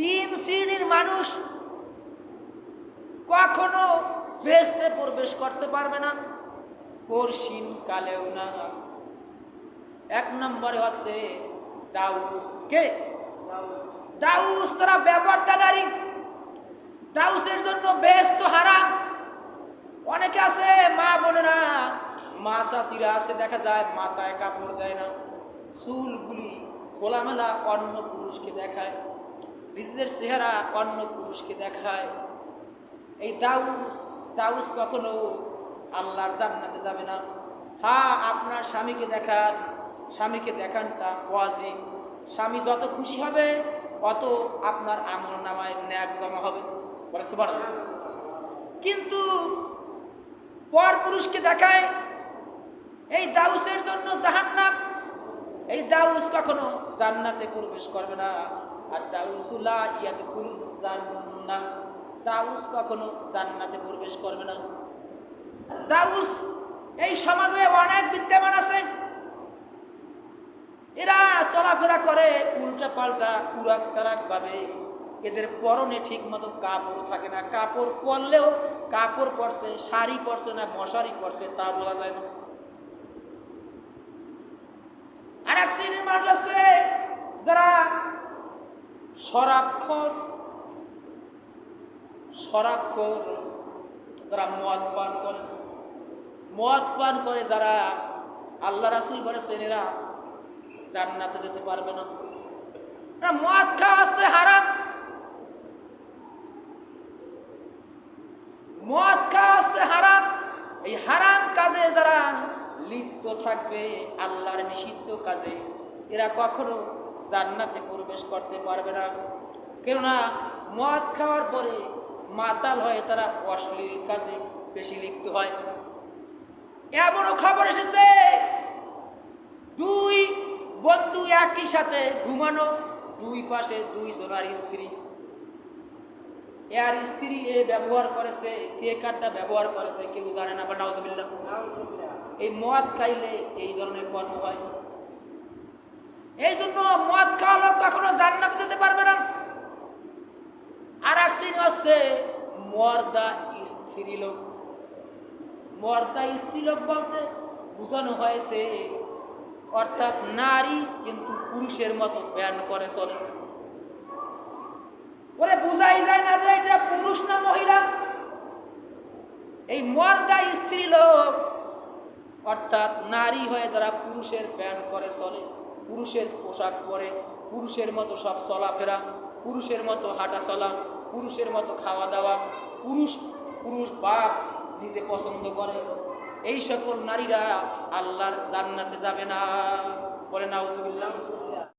তিন শ্রেণির মানুষ কখনো বেহেস্তে প্রবেশ করতে পারবে না। কর্ষিন কালেও না। এক নম্বরে আছে দাউস। কে? দাউস। তারা ব্যাপারটা নারী। দাউসের জন্য বেহেস্ত হারাম। অনেকে আছে মা বোনেরা মা শাশিরা আছে দেখা যায় মাথায় কাপড় দেয় না। চুলগুলি খোলামেলা অন্য পুরুষকে দেখায়। নিজেদের চেহারা অন্য পুরুষকে দেখায়। এই দাউস দাউস কখনো আল্লাহর জান্নাতে যাবে না। হ্যাঁ আপনার স্বামীকে দেখান, স্বামীকে দেখানটা ওয়াজিব। স্বামী যত খুশি হবে, অত আপনার আমল নামায় ন্যাক জমা হবে। বলে সুবহানাল্লাহ। কিন্তু পর পুরুষকে দেখায়, এই দাউসের জন্য জাহান্নাম। এই দাউস কখনো জান্নাতে প্রবেশ করবে না। এরা চলাফেরা করে উল্টা পাল্টা কুরাক ভাবে। এদের পরনে ঠিক মতো কাপড় থাকে না। কাপড় পরলেও কাপড় পরছে, শাড়ি পরছে না, মশারি পরছে, তা বলা যায় না। আর এক শ্রেণির মানুষ আছে, যারা শরাবখোর শরাবখোর যারা মদ পান করে। মদ পান করে যারা আল্লাহ রাসুল বলেছেন এরা জান্নাতে যেতে পারবে না। মদ খাওয়া আছে হারাম। মদ খাওয়া আছে হারাম। এই হারাম কাজে যারা লিপ্ত থাকবে, আল্লাহর নিষিদ্ধ কাজে, এরা কখনো জান্নাতে প্রবেশ করতে পারবে না। কেননা মদ খাওয়ার পরে মাতাল হয়ে তারা অশ্লীল কাজে বেশি লিপ্ত হয়। এমনও খবর এসেছে দুই বন্ধু একই সাথে ঘুমানো দুই পাশে দুই জনার স্ত্রী। এর স্ত্রী এ ব্যবহার করেছে কে কারটা ব্যবহার করেছে কেউ জানে না বা নাউজুবিল্লাহ। এই মদ খাইলে এই ধরনের কর্ম হয়। এই জন্য মদ খাওয়া লোক কখনো জান্নাত যেতে পারবে না। আর এক শ্রেণি হচ্ছে মর্দা স্ত্রী লোক। মর্দা স্ত্রী লোক বলতে বোঝানো হয়েছে, অর্থাৎ নারী কিন্তু পুরুষের মতো ব্যান করে চলে। ওরে বোঝাই যায় না যে এটা পুরুষ না মহিলা। এই মর্দা স্ত্রী লোক, অর্থাৎ নারী হয়ে যারা পুরুষের ব্যান করে চলে। পুরুষের পোশাক পরে, পুরুষের মতো সব চলাফেরা, পুরুষের মতো হাঁটা চলা, পুরুষের মতো খাওয়া দাওয়া, পুরুষ পুরুষ বাপ নিজে পছন্দ করে। এই সকল নারীরা আল্লাহর জান্নাতে যাবে না। বলে নাউজুবিল্লাহ।